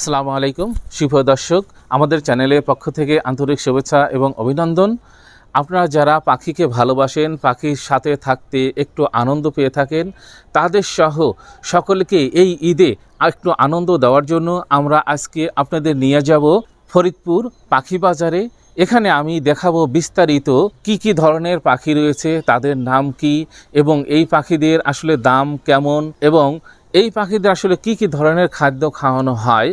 আসসালামু আলাইকুম। শুভ দর্শক, আমাদের চ্যানেলের পক্ষ থেকে আন্তরিক শুভেচ্ছা এবং অভিনন্দন। আপনারা যারা পাখিকে ভালোবাসেন, পাখির সাথে থাকতে একটু আনন্দ পেয়ে থাকেন, তাদের সহ সকলকে এই ঈদে একটু আনন্দ দেওয়ার জন্য আমরা আজকে আপনাদের নিয়ে যাব ফরিদপুর পাখি বাজারে। এখানে আমি দেখাবো বিস্তারিত কি কি ধরনের পাখি রয়েছে, তাদের নাম কি এবং এই পাখিদের আসলে দাম কেমন এবং এই পাখিদের আসলে কি কি ধরনের খাদ্য খাওয়ানো হয়?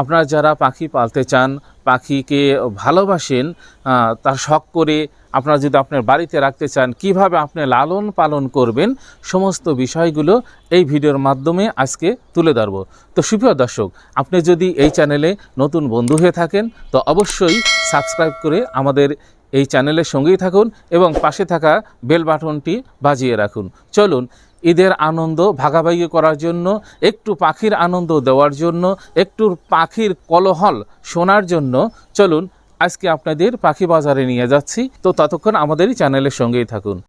আপনারা যারা পাখি পালতে চান, পাখিকে ভালোবাসেন তার শখ করে আপনারা যদি আপনার বাড়িতে রাখতে চান, কীভাবে আপনি লালন পালন করবেন? সমস্ত বিষয়গুলো এই ভিডিওর মাধ্যমে আজকে তুলে ধরব। তো সুপ্রিয় দর্শক, আপনি যদি এই চ্যানেলে নতুন বন্ধু হয়ে থাকেন, তো অবশ্যই সাবস্ক্রাইব করে আমাদের এই চ্যানেলের সঙ্গেই থাকুন এবং পাশে থাকা বেল বাটনটি বাজিয়ে রাখুন। চলুন ঈদের আনন্দ ভাগাভাগি করার জন্য, একটু পাখির আনন্দ দেওয়ার জন্য, একটু পাখির কলহল শোনার জন্য। চলুন, আজকে আপনাদের পাখি বাজারে নিয়ে যাচ্ছি। তো ততক্ষণ আমাদেরই চ্যানেলের সঙ্গেই থাকুন।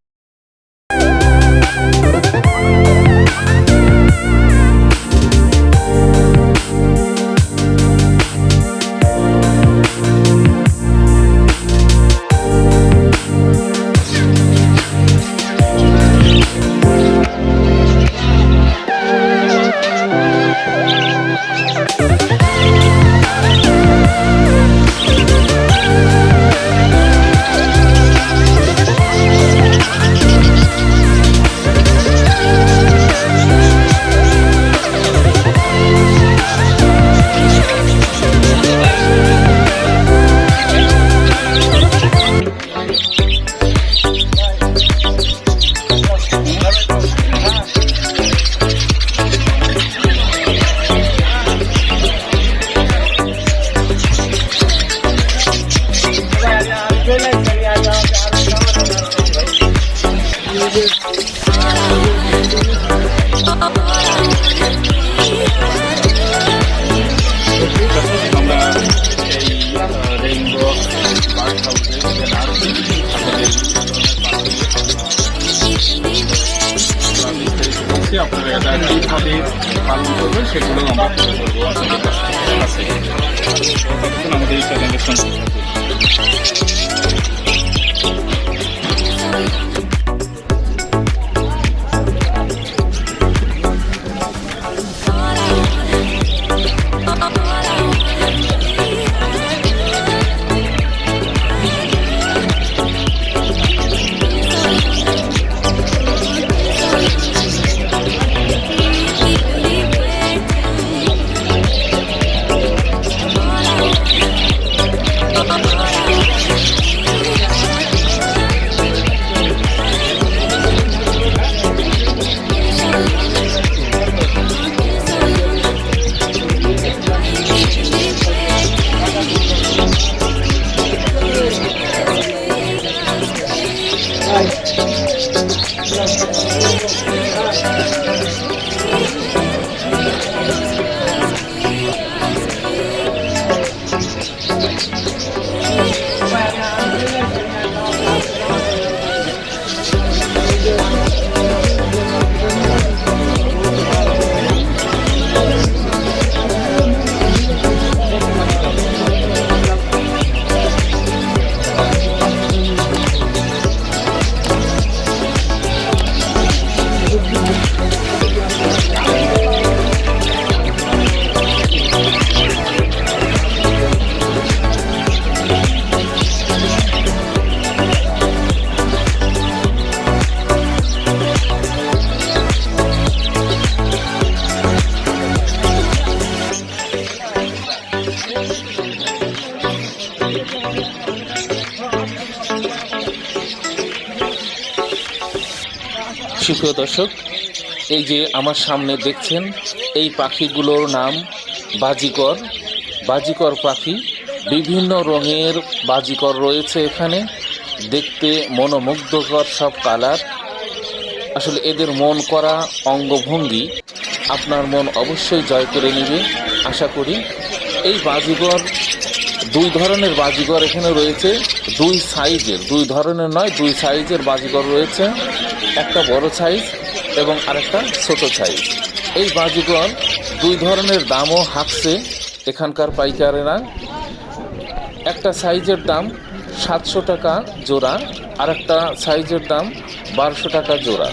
সুপ্রিয় দর্শক, এই যে আমার সামনে দেখছেন, এই পাখিগুলোর নাম বাজিকর। বাজিকর পাখি, বিভিন্ন রঙের বাজিকর রয়েছে এখানে। দেখতে মনোমুগ্ধকর সব কালার। আসলে এদের মন করা অঙ্গভঙ্গি আপনার মন অবশ্যই জয় করে নেবে, আশা করি। এই বাজিগর দুই ধরনের বাজিগর এখানে রয়েছে, দুই সাইজের। দুই ধরনের নয়, দুই সাইজের বাজিগর রয়েছে। একটা বড় সাইজ এবং আরেকটা ছোট সাইজ। এই বাজিগর দুই ধরনের দামও হাঁকছে এখানকার পাইকারেরা। একটা সাইজের দাম সাতশো টাকা জোড়া আর একটা সাইজের দাম বারোশো টাকা জোড়া।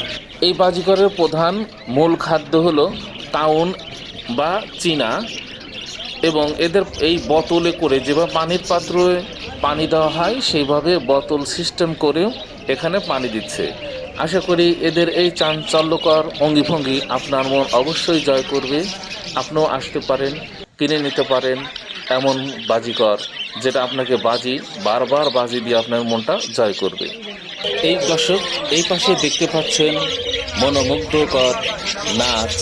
এই বাজিগরের প্রধান মূল খাদ্য হলো টাউন বা চীনা। এবং এদের এই বোতলে করে যেভাবে পানির পাত্রে পানি দেওয়া হয়, সেইভাবে বোতল সিস্টেম করেও এখানে পানি দিচ্ছে। আশা করি এদের এই চাঞ্চল্যকর অঙ্গিভঙ্গি আপনার মন অবশ্যই জয় করবে। আপনিও আসতে পারেন, কিনে নিতে পারেন এমন বাজিকর, যেটা আপনাকে বাজি, বারবার বাজি দিয়ে আপনার মনটা জয় করবে। এই দর্শক, এই পাশে দেখতে পাচ্ছেন মনোমুগ্ধকর নাচ,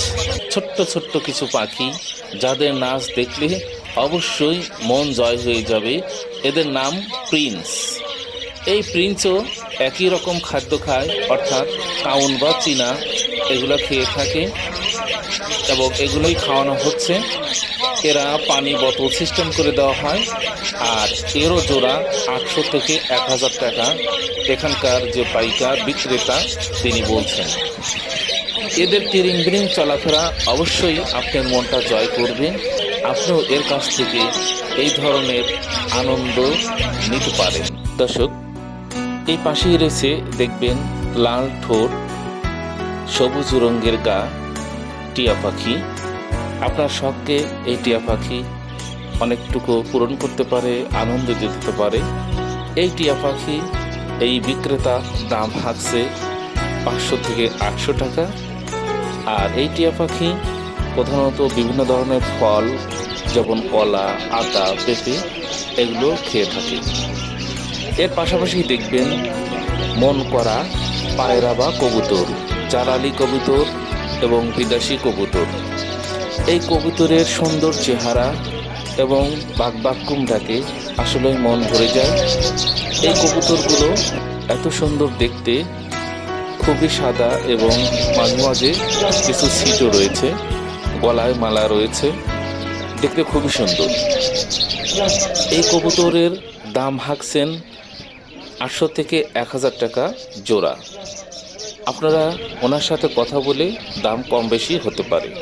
ছোট্ট ছোট্ট কিছু পাখি। যাদের নাচ দেখলে অবশ্যই মন জয় হয়ে যাবে। এদের নাম প্রিন্স। এই প্রিন্সও একই রকম খাদ্য খায়, অর্থাৎ কাউন বা চীনা। এগুলো খেয়ে থাকে। এবং এগুলোই খাওয়ানো হচ্ছে। এরা পানি বোতল সিস্টেম করে দেওয়া হয় আর এরও জোড়া আটশো থেকে এক হাজার টাকা। এখানকার যে পাইকার বিক্রেতা, তিনি বলছেন, এদের তিরিং বিরিং চলাফেরা অবশ্যই আপনার মনটা জয় করবে। আপনিও এর কাছ থেকে এই ধরনের আনন্দ নিতে পারেন। দর্শক, এই পাশেই রয়েছে, দেখবেন, লাল ঠোঁট, সবুজ রঙের গা। টিয়া পাখি। আপনার শখকে এই টিয়া পাখি অনেকটুকু পূরণ করতে পারে, আনন্দ দিতে পারে। এই টিয়া পাখি, এই বিক্রেতা দাম হাঁকছে পাঁচশো থেকে আটশো টাকা। আর এই টিয়া পাখি প্রধানত বিভিন্ন ধরনের ফল, যেমন কলা আদা পেঁপে, এগুলো খেয়ে থাকে। এর পাশাপাশি দেখবেন মন করা পায়রা বা কবুতর চারালি কবুতর এবং বিদেশি কবুতর। এই কবুতরের সুন্দর চেহারা এবং বাগবাক্কুমটাকে আসলে মন ভরে যায়। এই কবুতরগুলো এত সুন্দর দেখতে, খুবই সাদা এবং মাঝে মাঝে কিছু সিটও রয়েছে, গলায় মালা রয়েছে। দেখতে খুবই সুন্দর। এই কবুতরের দাম হাঁকছেন আটশো থেকে এক হাজার টাকা জোড়া। আপনারা ওনার সাথে কথা বলে দাম কম বেশি হতে পারে।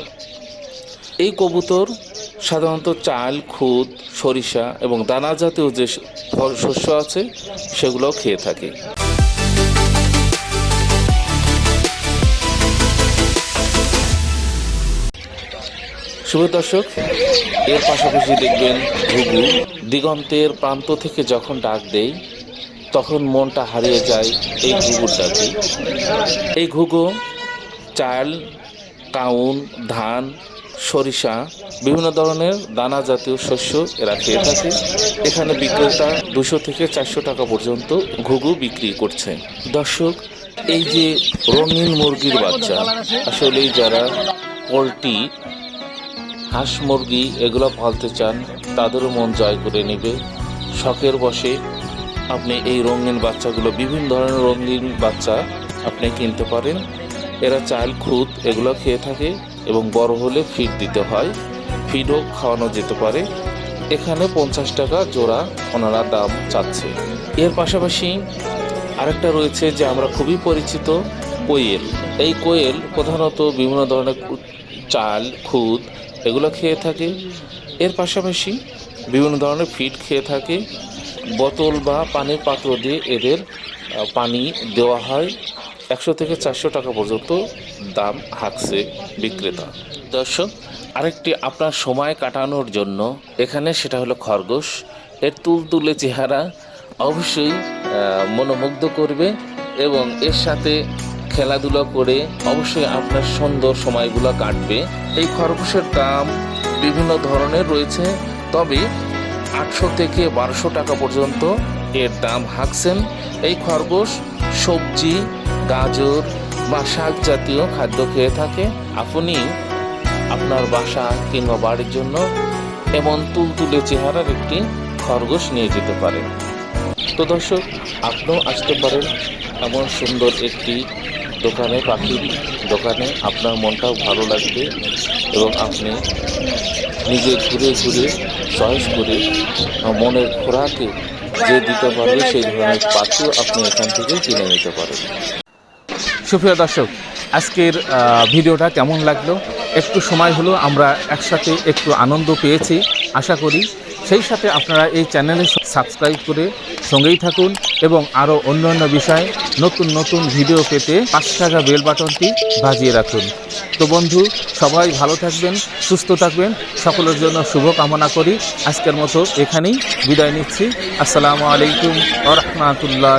এই কবুতর সাধারণত চাল, খুদ, সরিষা এবং দানা জাতীয় যে ফল- শস্য আছে, সেগুলোও খেয়ে থাকে। শুভ দর্শক, এর পাশাপাশি দেখবেন ঘুঘু। দিগন্তের প্রান্ত থেকে যখন ডাক দেয় তখন মনটা হারিয়ে যায় এই ঘুঘুর ডাকে এই ঘুঘু, চাল, কাউন, ধান, সরিষা, বিভিন্ন ধরনের দানা জাতীয় শস্য এরা খেয়ে থাকে। এখানে বিক্রেতা দুশো থেকে চারশো টাকা পর্যন্ত ঘুঘু বিক্রি করছে। দর্শক, এই যে রঙিন মুরগির বাচ্চা আসলে যারা পোলট্রি, হাঁস মুরগি এগুলো পালতে চান, তাদেরও মন জয় করে নেবে। শখের বসে আপনি এই রঙিন বাচ্চাগুলো বিভিন্ন ধরনের রঙিন বাচ্চা আপনি কিনতে পারেন। এরা চাল খুদ, এগুলো খেয়ে থাকে এবং বড় হলে ফিড দিতে হয়। ফিডও খাওয়ানো যেতে পারে। এখানে পঞ্চাশ টাকা জোড়া ওনারা দাম চাচ্ছে। এর পাশাপাশি আরেকটা রয়েছে যে আমরা খুবই পরিচিত, কোয়েল। এই কোয়েল প্রধানত বিভিন্ন ধরনের চাল খুদ, এগুলো খেয়ে থাকে। এর পাশাপাশি বিভিন্ন ধরনের ফিড খেয়ে থাকে। বোতল বা পানির পাত্র দিয়ে এদের পানি দেওয়া হয়। একশো থেকে চারশো টাকা পর্যন্ত দাম হাঁকছে বিক্রেতা। দর্শক, আরেকটি আপনার সময় কাটানোর জন্য এখানে সেটা হলো খরগোশ। এর তুলতুলে চেহারা অবশ্যই মনোমুগ্ধ করবে এবং এর সাথে খেলাধুলা করে অবশ্যই আপনার সুন্দর সময়গুলো কাটবে। এই খরগোশের দাম বিভিন্ন ধরনের রয়েছে, তবে আটশো থেকে বারোশো টাকা পর্যন্ত এর দাম হাঁকছেন এই খরগোশ, সবজি, গাজর বা শাক জাতীয় খাদ্য খেয়ে থাকে। আপনি আপনার বাসা কিংবা বাড়ির জন্য এমন তুলতুলে চেহারার একটি খরগোশ নিয়ে যেতে পারেন। তো দর্শক, আপনিও আসতে পারেন এমন সুন্দর একটি দোকানে, পাখির দোকানে আপনার মনটাও ভালো লাগবে এবং আপনি নিজে ঘুরে ঘুরে, চয়েস করে মনের খোরাকে যে দিতে পারবে সেই ধরনের পাখিও আপনি এখান থেকে কিনে নিতে পারেন। সুপ্রিয় দর্শক, আজকের ভিডিওটা কেমন লাগল? একটু সময় হলো, আমরা একসাথে একটু আনন্দ পেয়েছি। আশা করি সেই সাথে আপনারা এই চ্যানেলে সাবস্ক্রাইব করে সঙ্গেই থাকুন এবং আরও অন্যান্য বিষয়ে নতুন নতুন ভিডিও পেতে পাঁচ টাকা বেল বাটনটি বাজিয়ে রাখুন। তো বন্ধু, সবাই ভালো থাকবেন, সুস্থ থাকবেন, সকলের জন্য শুভ কামনা করি। আজকের মতো এখানেই বিদায় নিচ্ছি। আসসালামু আলাইকুম আ রহমতুল্লাহ